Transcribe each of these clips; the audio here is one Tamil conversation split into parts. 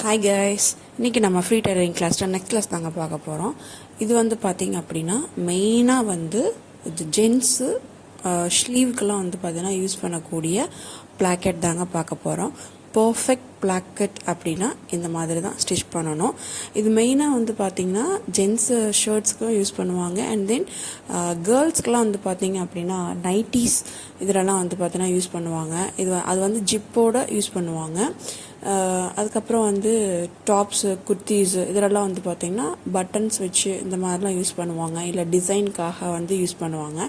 ஹாய் கைஸ் இன்றைக்கி நம்ம ஃப்ரீ டைலரிங் கிளாஸில் நெக்ஸ்ட் கிளாஸ் தாங்க பார்க்க போகிறோம் இது வந்து பார்த்தீங்க அப்படின்னா மெயினாக வந்து இது ஜென்ஸு ஸ்லீவுக்கெல்லாம் வந்து பார்த்தீங்கன்னா யூஸ் பண்ணக்கூடிய பிளாக்கெட் தாங்க பார்க்க போகிறோம் பர்ஃபெக்ட் பிளாக்கெட் அப்படின்னா இந்த மாதிரி தான் ஸ்டிச் பண்ணணும். இது மெயினாக வந்து பார்த்தீங்கன்னா ஜென்ஸ் ஷர்ட்ஸ்க்கும் யூஸ் பண்ணுவாங்க. அண்ட் தென் கேர்ள்ஸ்க்கெலாம் வந்து பார்த்தீங்க அப்படின்னா நைட்டிஸ் இதிலலாம் வந்து பார்த்தீங்கன்னா யூஸ் பண்ணுவாங்க. இது அது வந்து ஜிப்போட யூஸ் பண்ணுவாங்க. Uh, அதுக்கப்புறம் வந்து டாப்ஸு குர்த்திஸு இதிலெல்லாம் வந்து பார்த்தீங்கன்னா பட்டன்ஸ் வச்சு இந்த மாதிரிலாம் யூஸ் பண்ணுவாங்க. இல்லை டிசைனுக்காக வந்து யூஸ் பண்ணுவாங்க.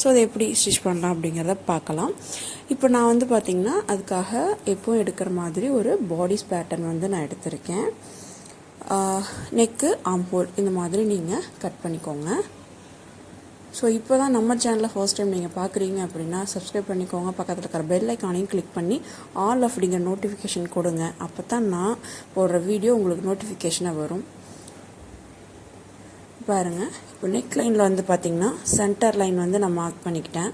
ஸோ அதை எப்படி ஸ்டிச் பண்ணலாம் அப்படிங்கிறத பார்க்கலாம். இப்போ நான் வந்து பார்த்தீங்கன்னா அதுக்காக எப்பவும் எடுக்கிற மாதிரி ஒரு பாடிஸ் பேட்டர்ன் வந்து நான் எடுத்திருக்கேன். நெக்கு ஆம்போல் இந்த மாதிரி நீங்கள் கட் பண்ணிக்கோங்க. ஸோ இப்போ தான் நம்ம சேனலில் ஃபர்ஸ்ட் டைம் நீங்கள் பார்க்குறீங்க அப்படின்னா சப்ஸ்கிரைப் பண்ணிக்கோங்க. பக்கத்தில் இருக்கிற பெல் ஐக்கானையும் கிளிக் பண்ணி ஆல் அப்படிங்கிற நோட்டிஃபிகேஷன் கொடுங்க. அப்போ தான் நான் போடுற வீடியோ உங்களுக்கு நோட்டிஃபிகேஷனாக வரும். பாருங்கள் இப்போ நெக் லைனில் வந்து பார்த்திங்கன்னா சென்டர் லைன் வந்து நான் மார்க் பண்ணிக்கிட்டேன்.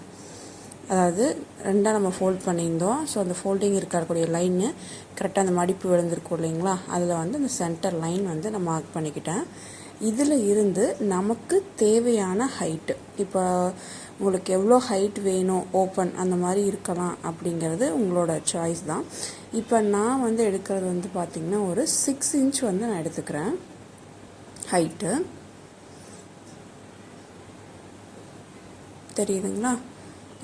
அதாவது ரெண்டாக நம்ம ஃபோல்ட் பண்ணியிருந்தோம். ஸோ அந்த ஃபோல்டிங் இருக்கக்கூடிய லைனு கரெக்டாக அந்த மடிப்பு விழுந்திருக்கும் இல்லைங்களா? அதில் வந்து அந்த சென்டர் லைன் வந்து நான் மார்க் பண்ணிக்கிட்டேன். இதில் இருந்து நமக்கு தேவையான ஹைட்டு இப்போ உங்களுக்கு எவ்வளோ ஹைட் வேணும் ஓப்பன் அந்த மாதிரி இருக்கலாம் அப்படிங்கிறது உங்களோட சாய்ஸ் தான். இப்போ நான் வந்து எடுக்கிறது வந்து பார்த்திங்கன்னா ஒரு சிக்ஸ் இன்ச் வந்து நான் எடுத்துக்கிறேன். ஹைட்டு தெரியுதுங்களா?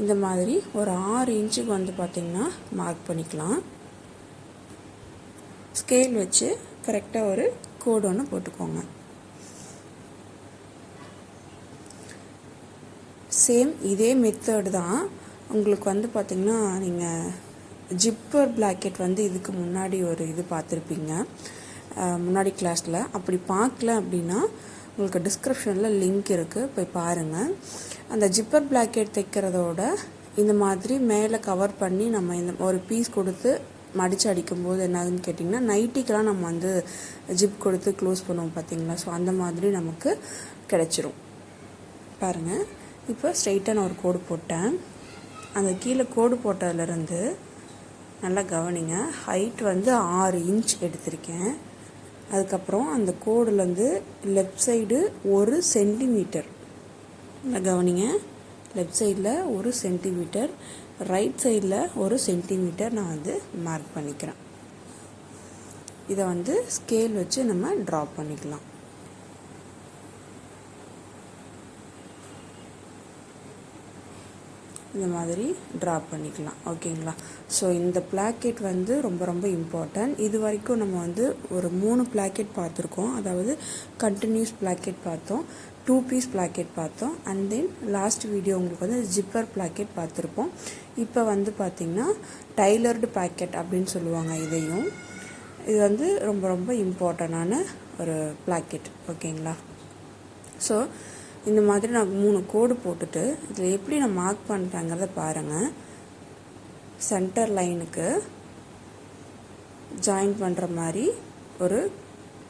இந்த மாதிரி ஒரு ஆறு இன்ச்சுக்கு வந்து பார்த்திங்கன்னா மார்க் பண்ணிக்கலாம். ஸ்கேல் வச்சு கரெக்டாக ஒரு கோடு ஒன்று போட்டுக்கோங்க. சேம் இதே மெத்தடு தான். உங்களுக்கு வந்து பார்த்திங்கன்னா நீங்கள் ஜிப்பர் பிளாக்கெட் வந்து இதுக்கு முன்னாடி ஒரு இது பார்த்துருப்பீங்க. முன்னாடி கிளாஸில் அப்படி பார்க்கல அப்படின்னா உங்களுக்கு டிஸ்கிரிப்ஷனில் லிங்க் இருக்குது போய் பாருங்கள் அந்த ஜிப்பர் பிளாக்கெட் தைக்கிறதோட இந்த மாதிரி மேலே கவர் பண்ணி நம்ம இந்த ஒரு பீஸ் கொடுத்து மடித்து அடிக்கும்போது என்ன கேட்டிங்கன்னா நைட்டிக்கெலாம் நம்ம வந்து ஜிப் கொடுத்து க்ளோஸ் பண்ணுவோம் பார்த்தீங்களா ஸோ அந்த மாதிரி நமக்கு கிடச்சிரும். பாருங்கள் இப்போ ஸ்ட்ரெயிட்டாக நான் ஒரு கோடு போட்டேன். அந்த கீழே கோடு போட்டதுலேருந்து நல்லா கவனிங்க. ஹைட் வந்து ஆறு இன்ச் எடுத்திருக்கேன். அதுக்கப்புறம் அந்த கோடுலேருந்து லெஃப்ட் சைடு ஒரு சென்டிமீட்டர் நல்லா கவனிங்க. லெஃப்ட் சைடில் ஒரு சென்டிமீட்டர் ரைட் சைடில் ஒரு சென்டிமீட்டர் நான் வந்து மார்க் பண்ணிக்கிறேன். இதை வந்து ஸ்கேல் வச்சு நம்ம ட்ரா பண்ணிக்கலாம். இந்த மாதிரி ட்ரா பண்ணிக்கலாம். ஓகேங்களா? ஸோ இந்த பிளாக்கெட் வந்து ரொம்ப ரொம்ப இம்பார்ட்டன்ட் இது வரைக்கும் நம்ம வந்து ஒரு மூணு பிளாக்கெட் பார்த்துருக்கோம். அதாவது கண்டினியூஸ் பிளாக்கெட் பார்த்தோம் டூ பீஸ் பிளாக்கெட் பார்த்தோம் அண்ட் தென் லாஸ்ட் வீடியோ உங்களுக்கு வந்து ஜிப்பர் பிளாக்கெட் பார்த்துருப்போம். இப்போ வந்து பார்த்திங்கன்னா டைலர்டு பேக்கெட் அப்படின்னு சொல்லுவாங்க இதையும். இது வந்து ரொம்ப ரொம்ப இம்பார்ட்டண்டான ஒரு பிளாக்கெட் ஓகேங்களா? ஸோ இந்த மாதிரி நான் மூணு கோடு போட்டுட்டு இதில் எப்படி நான் மார்க் பண்ணுறேங்கிறத பாருங்கள் சென்டர் லைனுக்கு ஜாயின் பண்ணுற மாதிரி ஒரு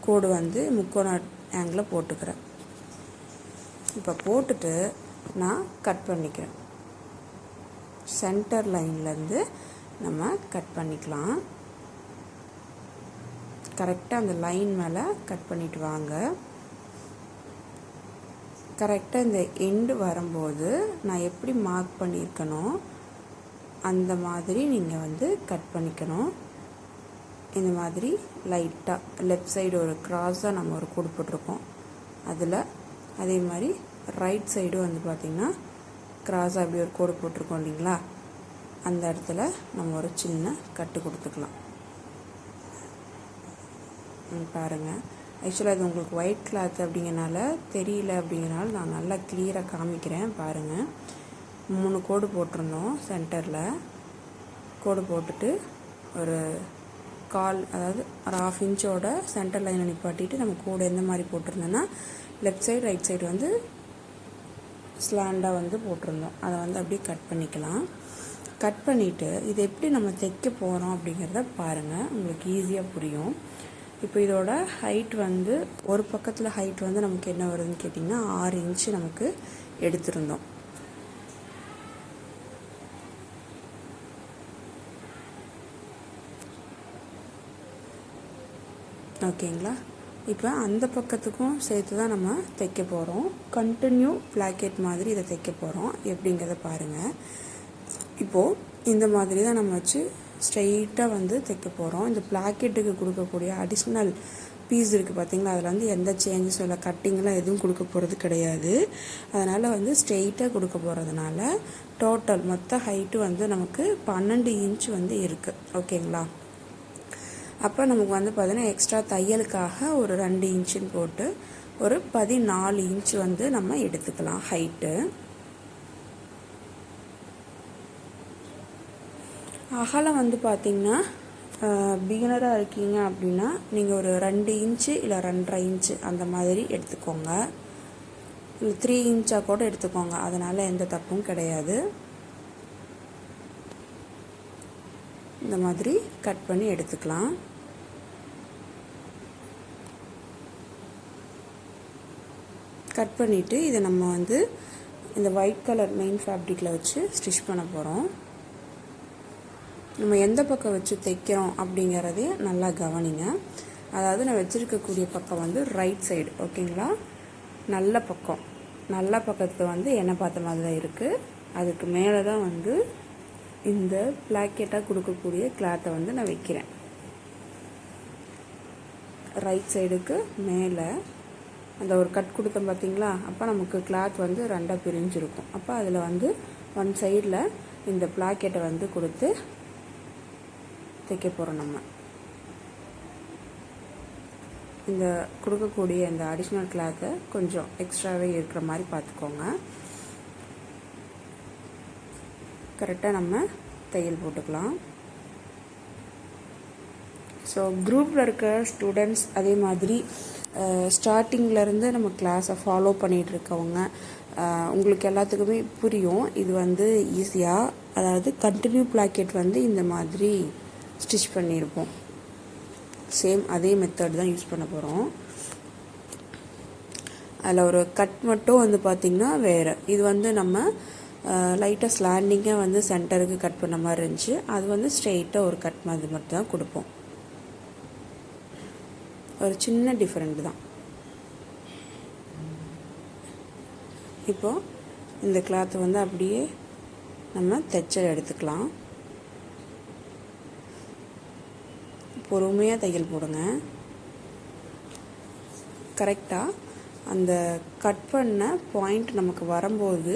கோடு வந்து முக்கோண ஆங்கிளில் போட்டுக்கிறேன். இப்போ போட்டுட்டு நான் கட் பண்ணிக்கிறேன். சென்டர் லைன்லேருந்து நம்ம கட் பண்ணிக்கலாம். கரெக்டாக அந்த லைன் மேலே கட் பண்ணிட்டு வாங்க. கரெக்டாக இந்த எண்டு வரும்போது நான் எப்படி மார்க் பண்ணியிருக்கனோ அந்த மாதிரி நீங்கள் வந்து கட் பண்ணிக்கணும். இந்த மாதிரி லைட்டாக லெஃப்ட் சைடு ஒரு க்ராஸாக நம்ம ஒரு கோடு போட்டிருக்கோம். அதில் அதே மாதிரி ரைட் சைடு வந்து பார்த்திங்கன்னா க்ராஸாக அப்படி ஒரு கோடு போட்டிருக்கோம் இல்லைங்களா? அந்த இடத்துல நம்ம ஒரு சின்ன கட்டு கொடுத்துக்கலாம். பாருங்கள் ஆக்சுவலாக இது உங்களுக்கு ஒயிட் கிளாத் அப்படிங்கிறனால தெரியல அப்படிங்கிறனால நான் நல்லா கிளியராக காமிக்கிறேன் பாருங்கள் மூணு கோடு போட்டிருந்தோம் சென்டரில் கோடு போட்டுட்டு ஒரு கால் அதாவது ஒரு ஆஃப் இன்ச்சோட சென்டர் லைனை நிப்பாட்டிட்டு நம்ம கோடு எந்த மாதிரி போட்டிருந்தோன்னா லெஃப்ட் சைடு ரைட் சைடு வந்து ஸ்லாண்டாக வந்து போட்டிருந்தோம். அதை வந்து அப்படியே கட் பண்ணிக்கலாம். கட் பண்ணிவிட்டு இது எப்படி நம்ம தைக்க போகிறோம் அப்படிங்கிறத பாருங்கள் உங்களுக்கு ஈஸியாக புரியும். இப்போ இதோட ஹைட் வந்து ஒரு பக்கத்தில் ஹைட் வந்து நமக்கு என்ன வருதுன்னு கேட்டிங்கன்னா ஆறு இன்ச்சு நமக்கு எடுத்திருந்தோம். ஓகேங்களா இப்போ அந்த பக்கத்துக்கும் சேர்த்து தான் நம்ம தைக்க போகிறோம் கண்டினியூ பிளாக்கெட் மாதிரி இதை தைக்க போகிறோம் எப்படிங்கிறத பாருங்கள் இப்போது இந்த மாதிரி தான் நம்ம வச்சு ஸ்ட்ரெயிட்டாக வந்து தைக்க போகிறோம் இந்த பிளாக்கெட்டுக்கு கொடுக்கக்கூடிய அடிஷ்னல் பீஸ் இருக்குது பார்த்தீங்களா அதில் வந்து எந்த சேஞ்சஸும் இல்லை கட்டிங்லாம் எதுவும் கொடுக்க போகிறது கிடையாது. அதனால் வந்து ஸ்ட்ரெயிட்டாக கொடுக்க போகிறதுனால டோட்டல் மொத்த ஹைட்டு வந்து நமக்கு பன்னெண்டு இன்ச் வந்து இருக்குது ஓகேங்களா? அப்போ நமக்கு வந்து பார்த்தீங்கன்னா எக்ஸ்ட்ரா தையலுக்காக ஒரு ரெண்டு இன்ச்சுன்னு போட்டு ஒரு பதினாலு இன்ச் வந்து நம்ம எடுத்துக்கலாம் ஹைட்டு அகலம் வந்து பார்த்திங்கன்னா பிகினராக இருக்கீங்க அப்படின்னா நீங்கள் ஒரு ரெண்டு இன்ச்சு இல்லை ரெண்டரை இன்ச்சு அந்த மாதிரி எடுத்துக்கோங்க. இல்லை த்ரீ இன்ச்சாக கூட எடுத்துக்கோங்க. அதனால் எந்த தப்பும் கிடையாது. இந்த மாதிரி கட் பண்ணி எடுத்துக்கலாம். கட் பண்ணிவிட்டு இதை நம்ம வந்து இந்த ஒயிட் கலர் மெயின் ஃபேப்ரிக்கில் வச்சு ஸ்டிச் பண்ண போகிறோம் நம்ம எந்த பக்கம் வச்சு தைக்கிறோம் அப்படிங்கிறதையும் நல்லா கவனிங்க. அதாவது நான் வச்சுருக்கக்கூடிய பக்கம் வந்து ரைட் சைடு ஓகேங்களா நல்ல பக்கம். நல்ல பக்கத்தில் வந்து எண்ணெய் பார்த்த மாதிரி தான் இருக்குது அதுக்கு மேலே தான் வந்து இந்த பிளாக்கெட்டாக கொடுக்கக்கூடிய கிளாத்தை வந்து நான் வைக்கிறேன். ரைட் சைடுக்கு மேலே அந்த ஒரு கட் கொடுத்தோம் பார்த்தீங்களா அப்போ நமக்கு கிளாத் வந்து ரெண்டாக பிரிஞ்சிருக்கும். அப்போ அதில் வந்து ஒன் சைடில் இந்த பிளாக்கெட்டை வந்து கொடுத்து தைக்க போகிறோம் நம்ம. இந்த கொடுக்கக்கூடிய இந்த அடிஷ்னல் கிளாத்தை கொஞ்சம் எக்ஸ்ட்ராவே இருக்கிற மாதிரி பார்த்துக்கோங்க. கரெக்டாக நம்ம தையல் போட்டுக்கலாம். ஸோ குரூப்பில் இருக்க ஸ்டூடெண்ட்ஸ் அதே மாதிரி ஸ்டார்டிங்லேருந்து நம்ம கிளாஸை ஃபாலோ பண்ணிகிட்டு இருக்கவங்க உங்களுக்கு எல்லாத்துக்குமே புரியும். இது வந்து ஈஸியாக அதாவது கண்டினியூ பிளாக்கெட் வந்து இந்த மாதிரி ஸ்டிச் பண்ணியிருப்போம். சேம் அதே மெத்தட் தான் யூஸ் பண்ண போகிறோம் அதில் ஒரு கட் மட்டும் வந்து பார்த்திங்கன்னா வேறு. இது வந்து நம்ம லைட்டாக ஸ்லாண்டிங்காக வந்து சென்டருக்கு கட் பண்ண மாதிரி இருந்துச்சு. அது வந்து ஸ்ட்ரெயிட்டாக ஒரு கட் மாதிரி மட்டும் தான் கொடுப்போம். ஒரு சின்ன டிஃப்ரெண்ட் தான். இப்போது இந்த கிளாத்தை வந்து அப்படியே நம்ம தைச்சல் எடுத்துக்கலாம். பொறுமையாக தையல் போடுங்க. கரெக்டாக அந்த கட் பண்ண பாயிண்ட் நமக்கு வரும்போது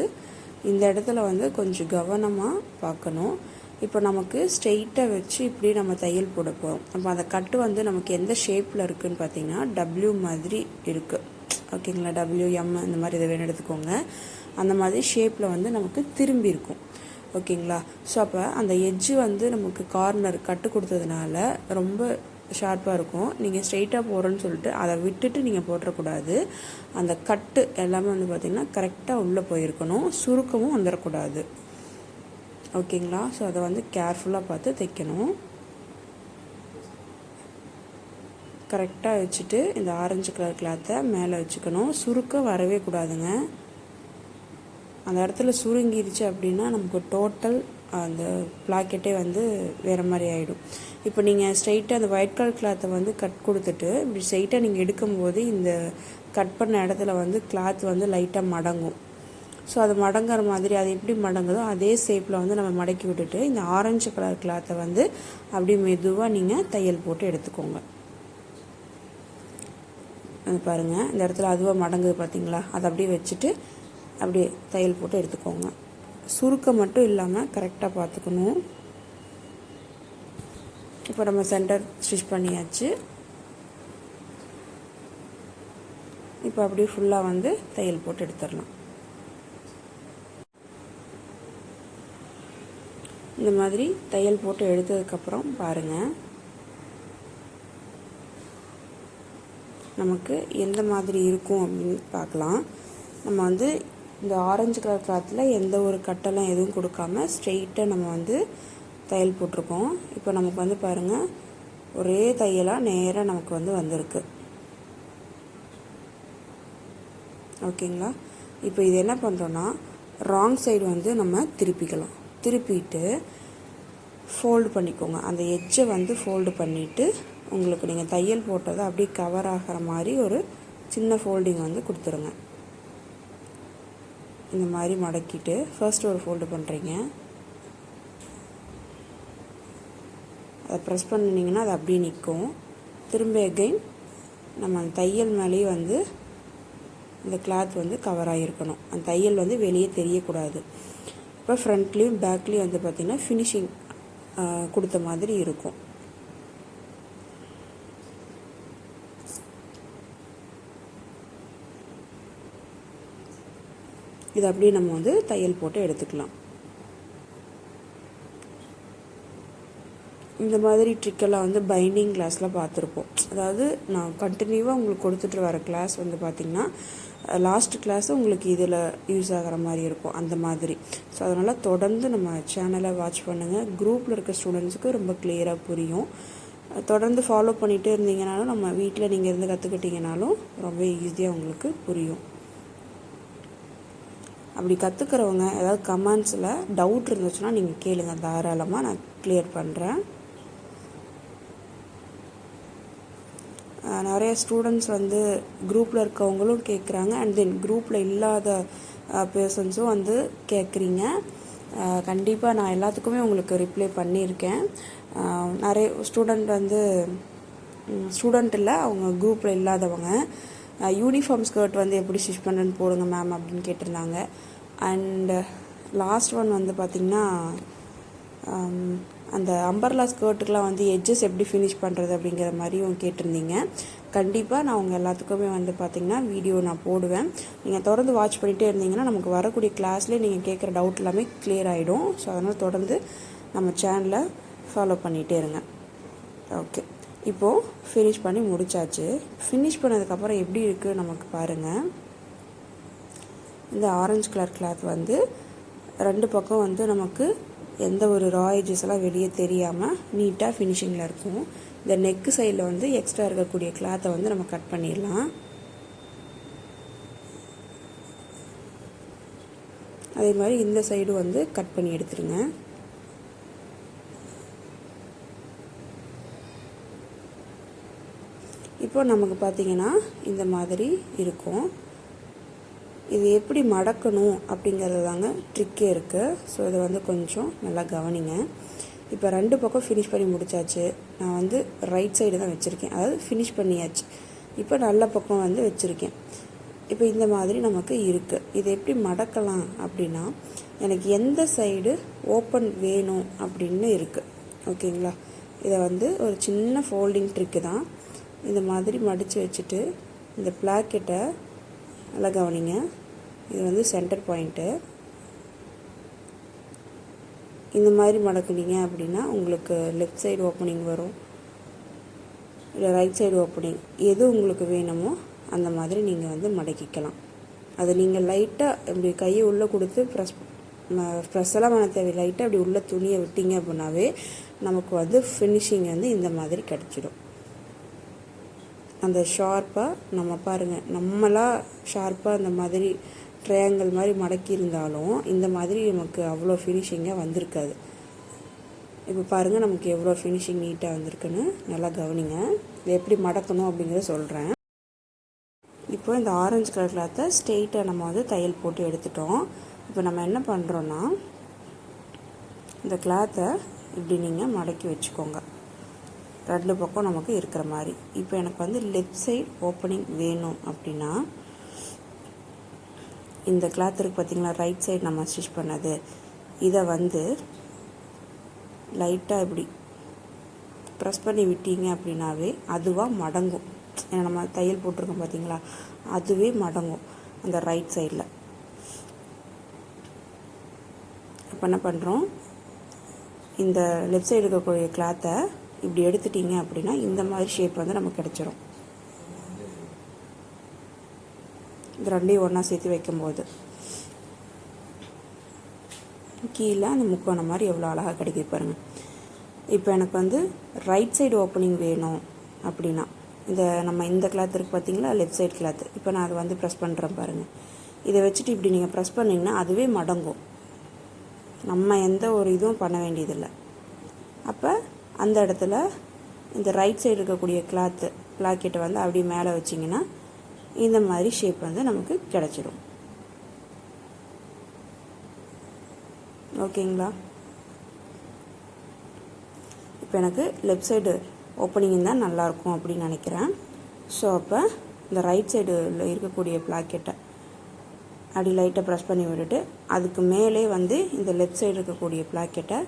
இந்த இடத்துல வந்து கொஞ்சம் கவனமாக பார்க்கணும். இப்போ நமக்கு ஸ்ட்ரெயிட்டாக வச்சு இப்படி நம்ம தையல் போட போகிறோம் அப்போ அந்த கட்டு வந்து நமக்கு எந்த ஷேப்பில் இருக்குதுன்னு பார்த்தீங்கன்னா டபிள்யூ மாதிரி இருக்குது ஓகேங்களா டபிள்யூ எம் இந்த மாதிரி இதை வேணும் எடுத்துக்கோங்க. அந்த மாதிரி ஷேப்பில் வந்து நமக்கு திரும்பி இருக்கும். ஓகேங்களா? ஸோ அப்போ அந்த எட்ஜு வந்து நமக்கு கார்னர் கட்டு கொடுத்ததுனால ரொம்ப ஷார்ப்பாக இருக்கும். நீங்கள் ஸ்ட்ரெயிட்டாக போகிறோன்னு சொல்லிட்டு அதை விட்டுட்டு நீங்கள் போட்டுறக்கூடாது. அந்த கட்டு எல்லாமே வந்து பார்த்திங்கன்னா கரெக்டாக உள்ளே போயிருக்கணும். சுருக்கமும் வந்துடக்கூடாது ஓகேங்களா? ஸோ அதை வந்து கேர்ஃபுல்லாக பார்த்து தைக்கணும். கரெக்டாக வச்சுட்டு இந்த ஆரஞ்சு கலர் கிளாத்தை மேலே வச்சுக்கணும். சுருக்கம் வரவே கூடாதுங்க. அந்த இடத்துல சுருங்கிருச்சு அப்படின்னா நமக்கு டோட்டல் அந்த பிளாக்கெட்டே வந்து வேறு மாதிரி ஆகிடும் இப்போ நீங்கள் ஸ்ட்ரைட்டாக அந்த ஒயிட் கலர் கிளாத்தை வந்து கட் கொடுத்துட்டு இப்படி ஸ்ட்ரைட்டாக நீங்கள் எடுக்கும்போது இந்த கட் பண்ண இடத்துல வந்து கிளாத் வந்து லைட்டாக மடங்கும். ஸோ அது மடங்குற மாதிரி அது எப்படி மடங்குதோ அதே ஷேப்பில் வந்து நம்ம மடக்கி விட்டுட்டு இந்த ஆரஞ்சு கலர் கிளாத்தை வந்து அப்படியே மெதுவாக நீங்கள் தையல் போட்டு எடுத்துக்கோங்க. பாருங்கள் இந்த இடத்துல அதுவாக மடங்குது பார்த்தீங்களா அதை அப்படியே வச்சுட்டு அப்படியே தையல் போட்டு எடுத்துக்கோங்க. சுருக்கம் மட்டும் இல்லாமல் கரெக்டாக பார்த்துக்கணும். இப்போ நம்ம சென்டர் ஸ்டிச் பண்ணியாச்சு. இப்போ அப்படியே ஃபுல்லாக வந்து தையல் போட்டு எடுத்துடலாம். இந்த மாதிரி தையல் போட்டு எடுத்ததுக்கப்புறம் பாருங்கள் நமக்கு எந்த மாதிரி இருக்கும் அப்படின்னு பார்க்கலாம். நம்ம வந்து இந்த ஆரஞ்சு கலர் கிளாத்தில் எந்த ஒரு கட்டெல்லாம் எதுவும் கொடுக்காம ஸ்ட்ரெயிட்டாக நம்ம வந்து தையல் போட்டிருக்கோம். இப்போ நமக்கு வந்து பாருங்கள் ஒரே தையலாக நேராக நமக்கு வந்து வந்திருக்கு. ஓகேங்களா? இப்போ இது என்ன பண்ணுறோன்னா ராங் சைடு வந்து நம்ம திருப்பிக்கலாம். திருப்பிட்டு ஃபோல்டு பண்ணிக்கோங்க. அந்த எட்ஜை வந்து ஃபோல்டு பண்ணிவிட்டு உங்களுக்கு நீங்கள் தையல் போட்டதை அப்படியே கவர் ஆகிற மாதிரி ஒரு சின்ன ஃபோல்டிங் வந்து கொடுத்துருங்க. இந்த மாதிரி மடக்கிட்டு ஃபர்ஸ்ட் ஒரு ஃபோல்டு பண்ணுறீங்க அதை ப்ரெஸ் பண்ணினீங்கன்னா அது அப்படியே நிற்கும். திரும்ப எகைன் நம்ம அந்த தையல் மேலேயே வந்து இந்த கிளாத் வந்து கவர் ஆகிருக்கணும் அந்த தையல் வந்து வெளியே தெரியக்கூடாது. இப்போ ஃப்ரண்ட்லேயும் பேக்லேயும் வந்து பார்த்திங்கன்னா ஃபினிஷிங் கொடுத்த மாதிரி இருக்கும். இது அப்படியே நம்ம வந்து தையல் போட்டு எடுத்துக்கலாம். இந்த மாதிரி ட்ரிக்கெல்லாம் வந்து பைண்டிங் கிளாஸில் பார்த்துருப்போம். அதாவது நான் கண்டினியூவாக உங்களுக்கு கொடுத்துட்டு வர கிளாஸ் வந்து பார்த்திங்கன்னா லாஸ்ட் கிளாஸ் உங்களுக்கு இதில் யூஸ் ஆகிற மாதிரி இருக்கும். அந்த மாதிரி. ஸோ அதனால் தொடர்ந்து நம்ம சேனலை வாட்ச் பண்ணுங்கள் குரூப்பில் இருக்க ஸ்டூடெண்ட்ஸுக்கு ரொம்ப கிளியராக புரியும். தொடர்ந்து ஃபாலோ பண்ணிகிட்டே இருந்தீங்கனாலும் நம்ம வீட்டில் நீங்கள் இருந்து கற்றுக்கிட்டிங்கனாலும் ரொம்ப ஈஸியாக உங்களுக்கு புரியும். அப்படி கற்றுக்கிறவங்க ஏதாவது கமெண்ட்ஸில் டவுட் இருந்துச்சுன்னா நீங்கள் கேளுங்க. தாராளமாக நான் கிளியர் பண்ணுறேன் நிறைய ஸ்டூடெண்ட்ஸ் வந்து குரூப்பில் இருக்கவங்களும் கேட்குறாங்க அண்ட் தென் குரூப்பில் இல்லாத பர்சன்ஸும் வந்து கேட்குறீங்க கண்டிப்பாக நான் எல்லாத்துக்குமே உங்களுக்கு ரிப்ளை பண்ணியிருக்கேன். நிறைய ஸ்டூடெண்ட் வந்து ஸ்டூடெண்ட் இல்லை அவங்க குரூப்பில் இல்லாதவங்க. யூனிஃபார்ம் ஸ்கர்ட் வந்து எப்படி ஸ்டிச் பண்ணுன்னு போடுங்க மேம் அப்படின்னு கேட்டிருந்தாங்க. அண்டு லாஸ்ட் ஒன் வந்து பார்த்திங்கன்னா அந்த அம்பர்லா ஸ்கர்ட்டுக்கெலாம் வந்து எட்ஜஸ் எப்படி ஃபினிஷ் பண்ணுறது அப்படிங்கிற மாதிரியும் கேட்டிருந்தீங்க. கண்டிப்பாக நான் உங்கள் எல்லாத்துக்குமே வந்து பார்த்திங்கன்னா வீடியோ நான் போடுவேன். நீங்கள் தொடர்ந்து வாட்ச் பண்ணிகிட்டே இருந்தீங்கன்னா நமக்கு வரக்கூடிய கிளாஸ்லேயே நீங்கள் கேட்குற டவுட் எல்லாமே கிளியர் ஆகிடும் ஸோ அதனால் தொடர்ந்து நம்ம சேனலை ஃபாலோ பண்ணிகிட்டே இருங்க. ஓகே இப்போது ஃபினிஷ் பண்ணி முடிச்சாச்சு. ஃபினிஷ் பண்ணதுக்கப்புறம் எப்படி இருக்குது நமக்கு பாருங்கள் இந்த ஆரஞ்சு கலர் கிளாத் வந்து ரெண்டு பக்கம் வந்து நமக்கு எந்த ஒரு ரா எஜஸ் எல்லாம் வெளியே தெரியாமல் நீட்டாக ஃபினிஷிங்கில் இருக்கும். இந்த நெக்கு சைடில் வந்து எக்ஸ்ட்ரா இருக்கக்கூடிய கிளாத்தை வந்து நம்ம கட் பண்ணிடலாம். அதே மாதிரி இந்த சைடு வந்து கட் பண்ணி எடுத்துருங்க இப்போ நமக்கு பார்த்தீங்கன்னா இந்த மாதிரி இருக்கும். இது எப்படி மடக்கணும் அப்படிங்கிறது தாங்க ட்ரிக்கே இருக்குது ஸோ இதை வந்து கொஞ்சம் நல்லா கவனிங்க. இப்போ ரெண்டு பக்கம் ஃபினிஷ் பண்ணி முடிச்சாச்சு. நான் வந்து ரைட் சைடு தான் வச்சுருக்கேன். அதாவது ஃபினிஷ் பண்ணியாச்சு. இப்போ நல்ல பக்கம் வந்து வச்சுருக்கேன். இப்போ இந்த மாதிரி நமக்கு இருக்குது இதை எப்படி மடக்கலாம் அப்படின்னா எனக்கு எந்த சைடு ஓப்பன் வேணும் அப்படின்னு இருக்குது ஓகேங்களா இதை வந்து ஒரு சின்ன ஃபோல்டிங் ட்ரிக்கு தான். இந்த மாதிரி மடித்து வச்சுட்டு இந்த பிளாக்கெட்டை நல்லா கவனிங்க. இது வந்து சென்டர் பாயிண்ட்டு இந்த மாதிரி மடக்குனீங்க அப்படின்னா உங்களுக்கு லெஃப்ட் சைடு ஓப்பனிங் வரும். இல்லை ரைட் சைடு ஓப்பனிங் எது உங்களுக்கு வேணுமோ அந்த மாதிரி நீங்கள் வந்து மடக்கிக்கலாம். அது நீங்கள் லைட்டாக இப்படி கையை உள்ளே கொடுத்து ப்ரெஸ் ப்ரெஸ்ஸெல்லாம் பண்ண தேவை லைட்டாக அப்படி உள்ள துணியை விட்டீங்க அப்படின்னாவே நமக்கு வந்து ஃபினிஷிங் வந்து இந்த மாதிரி கிடச்சிடும். அந்த ஷார்ப்பாக நம்ம பாருங்கள் நம்மளாக ஷார்ப்பாக அந்த மாதிரி ட்ரையாங்கிள் மாதிரி மடக்கி இருந்தாலும் இந்த மாதிரி நமக்கு அவ்வளோ ஃபினிஷிங்காக வந்திருக்காது. இப்போ பாருங்கள் நமக்கு எவ்வளோ ஃபினிஷிங் நீட்டாக வந்திருக்குன்னு நல்லா கவனிங்க. இதை எப்படி மடக்கணும் அப்படிங்கிறத சொல்கிறேன் இப்போ இந்த ஆரஞ்சு கலர் கிளாத்தை ஸ்ட்ரெயிட்டாக நம்ம வந்து தையல் போட்டு எடுத்துட்டோம். இப்போ நம்ம என்ன பண்ணுறோன்னா இந்த கிளாத்தை இப்படி நீங்கள் மடக்கி வச்சுக்கோங்க. ரெண்டு பக்கம் நமக்கு இருக்கிற மாதிரி. இப்போ எனக்கு வந்து லெஃப்ட் சைட் ஓப்பனிங் வேணும் அப்படின்னா இந்த கிளாத் இருக்குது பார்த்தீங்களா ரைட் சைடு நம்ம ஸ்டிச் பண்ணது. இதை வந்து லைட்டாக இப்படி ப்ரெஸ் பண்ணி விட்டீங்க அப்படின்னாவே அதுவாக மடங்கும். ஏன்னா நம்ம தையல் போட்டிருக்கோம் பார்த்தீங்களா அதுவே மடங்கும் அந்த ரைட் சைடில் இப்போ என்ன பண்ணுறோம் இந்த லெஃப்ட் சைடு இருக்கக்கூடிய கிளாத்தை இப்படி எடுத்துட்டீங்க அப்படின்னா இந்த மாதிரி ஷேப் வந்து நமக்கு கிடச்சிரும். இது ரெண்டையும் ஒன்றா சேர்த்து வைக்கும்போது. கீழே அந்த முக்கோணம் மாதிரி எவ்வளோ அழகாக கிடைக்குது பாருங்கள் இப்போ எனக்கு வந்து ரைட் சைடு ஓப்பனிங் வேணும் அப்படின்னா இந்த நம்ம இந்த கிளாத் இருக்குது பார்த்தீங்களா லெஃப்ட் சைடு கிளாத் இப்போ நான் அதை வந்து ப்ரெஸ் பண்ணுறேன் பாருங்கள் இதை வச்சுட்டு இப்படி நீங்கள் ப்ரெஸ் பண்ணிங்கன்னா அதுவே மடங்கும். நம்ம எந்த ஒரு இதுவும் பண்ண வேண்டியதில்லை. அப்போ அந்த இடத்துல இந்த ரைட் சைடு இருக்கக்கூடிய கிளாத்து பிளாக்கெட்டை வந்து அப்படியே மேலே வச்சிங்கன்னா இந்த மாதிரி ஷேப் வந்து நமக்கு கிடச்சிடும் ஓகேங்களா? இப்போ எனக்கு லெஃப்ட் சைடு ஓப்பனிங் தான் நல்லாயிருக்கும் அப்படின்னு நினைக்கிறேன். ஸோ அப்போ இந்த ரைட் சைடில் இருக்கக்கூடிய பிளாக்கெட்டை அப்படி லைட்டை ப்ரெஸ் பண்ணி விட்டுட்டு அதுக்கு மேலே வந்து இந்த லெஃப்ட் சைடு இருக்கக்கூடிய பிளாக்கெட்டை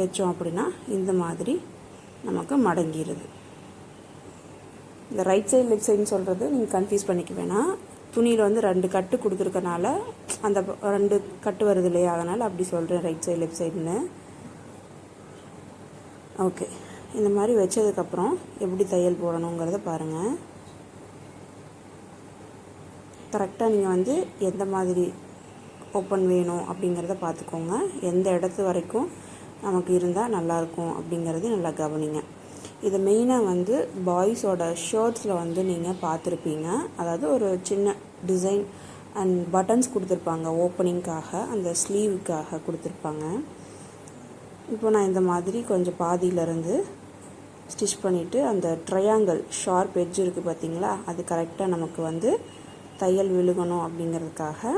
வச்சோம் அப்படின்னா இந்த மாதிரி நமக்கு மடங்கிடுது இந்த ரைட் சைடு லெஃப்ட் சைடுன்னு சொல்கிறது நீங்கள் கன்ஃபியூஸ் பண்ணிக்க வேணாம். துணியில் வந்து ரெண்டு கட்டு கொடுத்துருக்கனால அந்த ரெண்டு கட்டு வருது இல்லையா? அதனால் அப்படி சொல்கிறேன் ரைட் சைடு லெஃப்ட் சைடுன்னு ஓகே இந்த மாதிரி வச்சதுக்கப்புறம் எப்படி தையல் போடணுங்கிறத பாருங்கள் கரெக்டாக நீங்கள் வந்து எந்த மாதிரி ஓப்பன் வேணும் அப்படிங்கிறத பார்த்துக்கோங்க. எந்த இடத்து வரைக்கும் நமக்கு இருந்தால் நல்லாயிருக்கும் அப்படிங்கிறது நல்லா கவனிங்க. இது மெயினாக வந்து பாய்ஸோட ஷர்ட்ஸில் வந்து நீங்கள் பார்த்துருப்பீங்க. அதாவது ஒரு சின்ன டிசைன் அண்ட் பட்டன்ஸ் கொடுத்துருப்பாங்க. ஓப்பனிங்காக அந்த ஸ்லீவுக்காக கொடுத்துருப்பாங்க. இப்போ நான் இந்த மாதிரி கொஞ்சம் பாதியிலேருந்து ஸ்டிச் பண்ணிவிட்டு அந்த ட்ரையாங்கிள் ஷார்ப் எட்ஜ் இருக்குது பார்த்தீங்களா அது கரெக்டாக நமக்கு வந்து தையல் விழுகணும் அப்படிங்கிறதுக்காக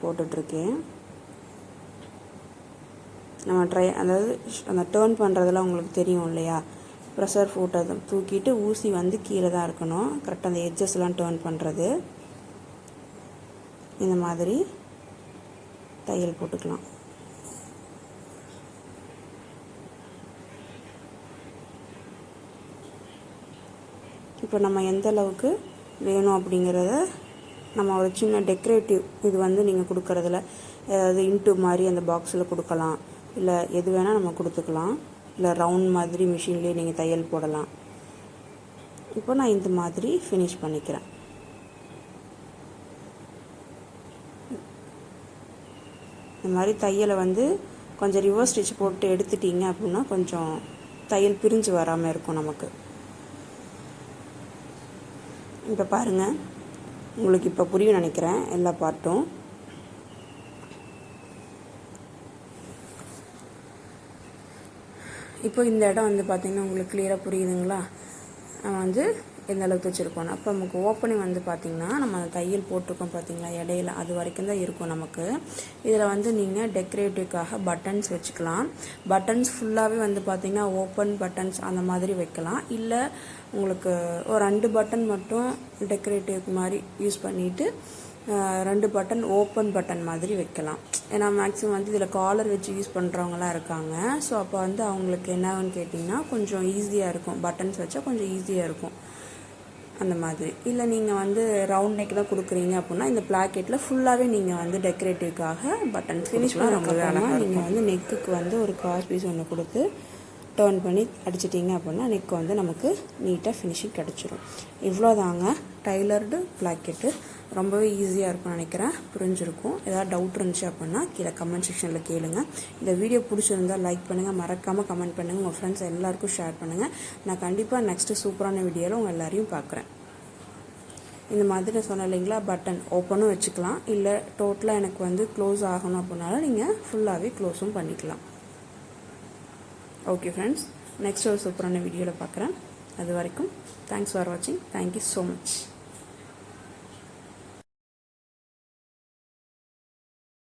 போட்டுட்ருக்கேன். நம்ம ட்ரை அதாவது அந்த டேர்ன் பண்ணுறதெல்லாம் உங்களுக்கு தெரியும் இல்லையா? ப்ரெஷர் ஃபோட்டோ தூக்கிட்டு ஊசி வந்து கீழே தான் இருக்கணும். கரெக்டாக அந்த எட்ஜஸ்லாம் டேர்ன் பண்ணுறது இந்த மாதிரி தையல் போட்டுக்கலாம். இப்போ நம்ம எந்த அளவுக்கு வேணும் அப்படிங்கிறத நம்ம ஒரு சின்ன டெக்கரேட்டிவ் இது வந்து நீங்கள் கொடுக்குறதுல. ஏதாவது இன்ட்டு மாதிரி அந்த பாக்ஸில் கொடுக்கலாம். இல்லை எது வேணால் நம்ம கொடுத்துக்கலாம். இல்லை ரவுண்ட் மாதிரி மிஷின்லேயே நீங்கள் தையல் போடலாம். இப்போ நான் இந்த மாதிரி ஃபினிஷ் பண்ணிக்கிறேன். இந்த மாதிரி தையலை வந்து கொஞ்சம் ரிவர்ஸ் ஸ்டிச் போட்டு எடுத்துட்டீங்க அப்படின்னா கொஞ்சம் தையல் பிரிஞ்சு வராமல் இருக்கும் நமக்கு. இப்போ பாருங்கள் உங்களுக்கு இப்போ புரியும் நினைக்கிறேன் எல்லா பாட்டும். இப்போ இந்த இடம் வந்து பார்த்திங்கன்னா உங்களுக்கு கிளியராக புரியுதுங்களா? நம்ம வந்து எந்த அளவுக்கு வச்சுருக்கோம் அப்போ நமக்கு ஓப்பனிங் வந்து பார்த்திங்கன்னா நம்ம அந்த தையல் போட்டிருக்கோம் பார்த்தீங்களா இடையில. அது வரைக்கும் தான் இருக்கும் நமக்கு. இதில் வந்து நீங்கள் டெக்கரேட்டிவ்க்காக பட்டன்ஸ் வச்சுக்கலாம். பட்டன்ஸ் ஃபுல்லாகவே வந்து பார்த்திங்கன்னா ஓப்பன் பட்டன்ஸ் அந்த மாதிரி வைக்கலாம். இல்லை உங்களுக்கு ஒரு ரெண்டு பட்டன் மட்டும் டெக்கரேட்டிவ் மாதிரி யூஸ் பண்ணிவிட்டு ரெண்டு பட்டன் ஓப்பன் பட்டன் மாதிரி வைக்கலாம். ஏன்னா மேக்ஸிமம் வந்து இதில் காலர் வச்சு யூஸ் பண்ணுறவங்களாம் இருக்காங்க. ஸோ அப்போ வந்து அவங்களுக்கு என்னன்னு கேட்டிங்கன்னா கொஞ்சம் ஈஸியாக இருக்கும். பட்டன்ஸ் வச்சா கொஞ்சம் ஈஸியாக இருக்கும். அந்த மாதிரி. இல்லை நீங்கள் வந்து ரவுண்ட் நெக் தான் கொடுக்குறீங்க அப்படின்னா இந்த பிளாக்கெட்டில் ஃபுல்லாகவே நீங்கள் வந்து டெக்கரேட்டிவ்க்காக பட்டன் ஃபினிஷ் பண்ண நீங்கள் வந்து நெக்குக்கு வந்து ஒரு கிராஸ் பீஸ் ஒன்று கொடுத்து டேர்ன் பண்ணி அடிச்சிட்டிங்க அப்படின்னா நெக் வந்து நமக்கு நீட்டாக ஃபினிஷிங் கிடச்சிரும். இவ்வளோதாங்க டைலர்டு பிளாக்கெட்டு ரொம்பவே ஈஸியாக இருக்கும்னு நினைக்கிறேன். புரிஞ்சிருக்கும். ஏதாவது டவுட் இருந்துச்சு அப்படின்னா கீழே கமெண்ட் செக்ஷனில் கேளுங்க. இந்த வீடியோ பிடிச்சிருந்தால் லைக் பண்ணுங்கள் மறக்காமல் கமெண்ட் பண்ணுங்கள் உங்கள் ஃப்ரெண்ட்ஸ் எல்லாருக்கும் ஷேர் பண்ணுங்கள் நான் கண்டிப்பாக நெக்ஸ்ட்டு சூப்பரான வீடியோவில் உங்கள் எல்லாரையும் பார்க்குறேன். இந்த மாதிரி நான் சொன்னேன் இல்லைங்களா? பட்டன் ஓப்பனும் வச்சுக்கலாம். இல்லை டோட்டலாக எனக்கு வந்து க்ளோஸ் ஆகணும் அப்படின்னாலும் நீங்கள் ஃபுல்லாகவே க்ளோஸும் பண்ணிக்கலாம். ஓகே ஃப்ரெண்ட்ஸ் நெக்ஸ்ட் ஒரு சூப்பரான வீடியோவில் பார்க்குறேன். அது வரைக்கும் தேங்க்ஸ் ஃபார் வாட்சிங் தேங்க்யூ ஸோ மச்